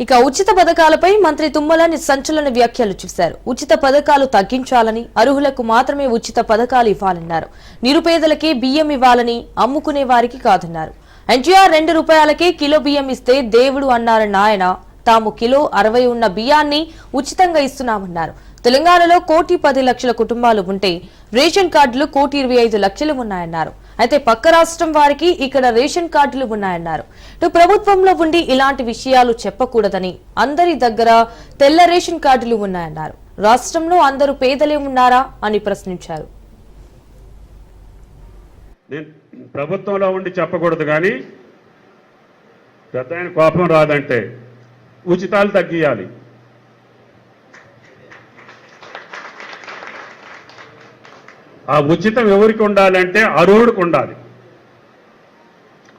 ఇక ఉచిత పథకాలపై మంత్రి తుమ్మలని సంచలన వ్యాఖ్యలు చేశారు. ఉచిత పథకాలు తగ్గించాలని అర్హులకు మాత్రమే ఉచిత పథకాలు ఇవ్వాలన్నారు. నిరుపేదలకే బియ్యం ఇవ్వాలని అమ్ముకునే వారికి కాదన్నారు. ఎన్టీఆర్ రెండు రూపాయలకే కిలో బియ్యం ఇస్తే దేవుడు అన్నారన్న ఆయన తాము కిలో అరవై ఉన్న బియ్యాన్ని ఉచితంగా ఇస్తున్నామన్నారు. తెలంగాణలో కోటి పది లక్షల కుటుంబాలు ఉంటే రేషన్ కార్డులు కోటి ఇరవై ఐదు లక్షలు ఉన్నాయన్నారు. అయితే పక్క రాష్ట్రం వారికి ఇక్కడ రేషన్ కార్డులు ఉన్నాయన్నారు. ఇటు ప్రభుత్వంలో ఉండి ఇలాంటి విషయాలు చెప్పకూడదని అందరి దగ్గర తెల్ల రేషన్ కార్డులు ఉన్నాయన్నారు. రాష్ట్రంలో అందరూ పేదలే ఉన్నారా అని ప్రశ్నించారు. ప్రభుత్వంలో ఉండి చెప్పకూడదు కానీ పెద్ద కోపం రాదంటే ఉచితాలు తగ్గియాలి. ఆ ఉచితం ఎవరికి ఉండాలంటే అర్హుడికి ఉండాలి.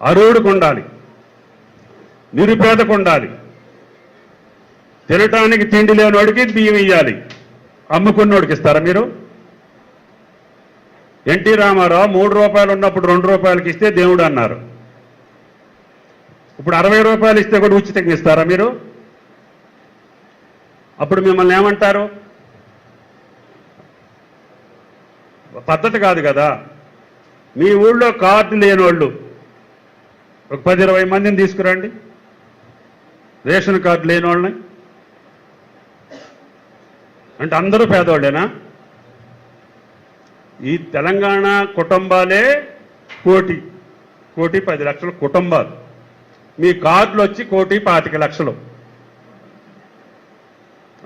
అర్హుడికి ఉండాలి. నిరుపేదకు ఉండాలి. తినటానికి తిండి లేనివాడికి బియ్యం ఇవ్వాలి అమ్ముకున్నోడికి ఇస్తారా మీరు? ఎన్టీ రామారావు మూడు రూపాయలు ఉన్నప్పుడు రెండు రూపాయలకి ఇస్తే దేవుడు అన్నారు. ఇప్పుడు అరవై రూపాయలు ఇస్తే కూడా ఉచితంగా ఇస్తారా మీరు? అప్పుడు మిమ్మల్ని ఏమంటారు? పద్ధతి కాదు కదా. మీ ఊళ్ళో కార్డు లేని వాళ్ళు ఒక పది ఇరవై మందిని తీసుకురండి. రేషన్ కార్డు లేని వాళ్ళని అంటే అందరూ పేదవాళ్ళేనా ఈ తెలంగాణ కుటుంబాలే కోటి కోటి పది లక్షల కుటుంబాలు. మీ కార్డులు వచ్చి కోటి పాతిక లక్షలు.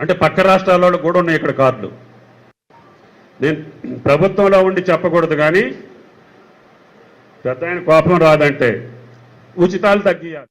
అంటే పక్క రాష్ట్రాల వాళ్ళు కూడా ఉన్నాయి ఇక్కడ కార్డులు. నేను ప్రభుత్వంలో ఉండి చెప్పకూడదు కానీ పెద్ద ఆయన కోపం రాదంటే ఉచితాలు తగ్గియాలి.